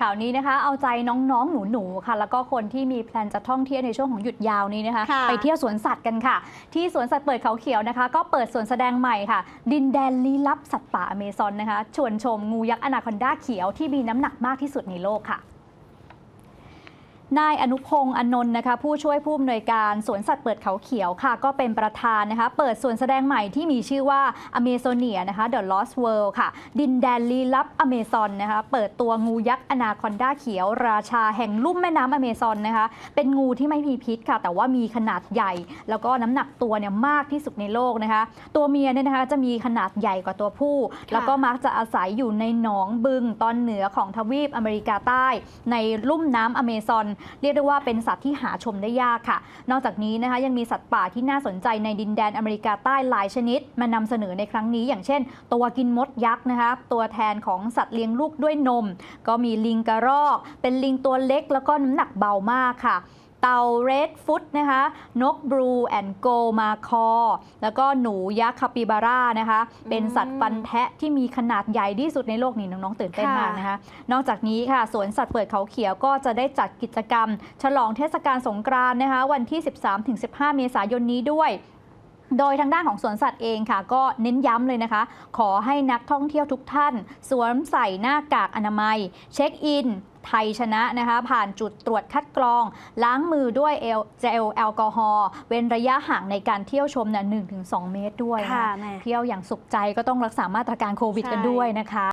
ข่าวนี้นะคะ เอาใจน้องๆ หนูๆ ค่ะ แล้วก็คนที่มีแพลนจะท่องเที่ยวในช่วงของหยุดยาวนี้นะคะค่ะไปเที่ยวสวนสัตว์กันค่ะ ที่สวนสัตว์เปิดเขาเขียวนะคะ ก็เปิดสวนแสดงใหม่ค่ะ ดินแดนลี้ลับสัตว์ป่าอเมซอนนะคะ ชวนชมงูยักษ์อนาคอนดาเขียวที่มีน้ำหนักมากที่สุดในโลกค่ะ นายอนุพงศ์อนนท์นะคะผู้ช่วยผู้อำนวยการสวนสัตว์เปิดเขาเขียวค่ะ ก็เป็นประธานนะคะ เปิดสวนแสดงใหม่ที่มีชื่อว่าอเม z o เนียนะคะ The Lost World ค่ะ ดินแดนลี้ลับอเมซอนนะคะ เปิดตัวงูยักษ์อนาคอนดาเขียว ราชาแห่งลุ่มแม่น้ำอเมซอนนะคะ เป็นงูที่ไม่มีพิษค่ะ แต่ว่ามีขนาดใหญ่ แล้วก็น้ำหนักตัวเนี่ยมากที่สุดในโลกนะคะ ตัวเมียเนี่ยนะคะจะมีขนาดใหญ่กว่าตัวผู้ แล้วก็มักจะอาศัยอยู่ในหนองบึงตอนเหนือของทวีปอเมริกาใต้ ในลุ่มน้ำอเมซอนเรียกได้ว่าเป็นสัตว์ที่หาชมได้ยากค่ะ นอกจากนี้นะคะยังมีสัตว์ป่าที่น่าสนใจในดินแดนอเมริกาใต้หลายชนิด มานำเสนอในครั้งนี้ อย่างเช่น ตัวกินมดยักษ์นะคะตัวแทนของสัตว์เลี้ยงลูกด้วยนม ก็มีลิงกระรอก เป็นลิงตัวเล็กแล้วก็น้ำหนักเบามากค่ะ เต่าเรดฟุตนะคะ นกบลูแอนโกมาคอ แล้วก็หนูยักษ์คาปิบาร่านะคะ เป็นสัตว์ฟันแทะที่มีขนาดใหญ่ที่สุดในโลกนี่น้อง ๆ ตื่นเต้นมากนะคะ นอกจากนี้ค่ะ สวนสัตว์เปิดเขาเขียวก็จะได้จัดกิจกรรม ฉลองเทศกาลสงกรานต์นะคะ วันที่ 13-15 เมษายนนี้ด้วยโดยทางด้านของสวนสัตว์เองค่ะ ก็เน้นย้ำเลยนะคะ ขอให้นักท่องเที่ยวทุกท่าน สวมใส่หน้ากากอนามัย เช็คอิน ไทยชนะนะคะผ่านจุดตรวจคัดกรอง ล้างมือด้วยเอลเจลแอลกอฮอล์เว้นระยะห่างในการเที่ยวชมเนี่ย1-2เมตรด้วยนค่ะแม่เที่ยวอย่างสุขใจก็ต้องรักษามาตรการโควิดกันด้วยนะคะ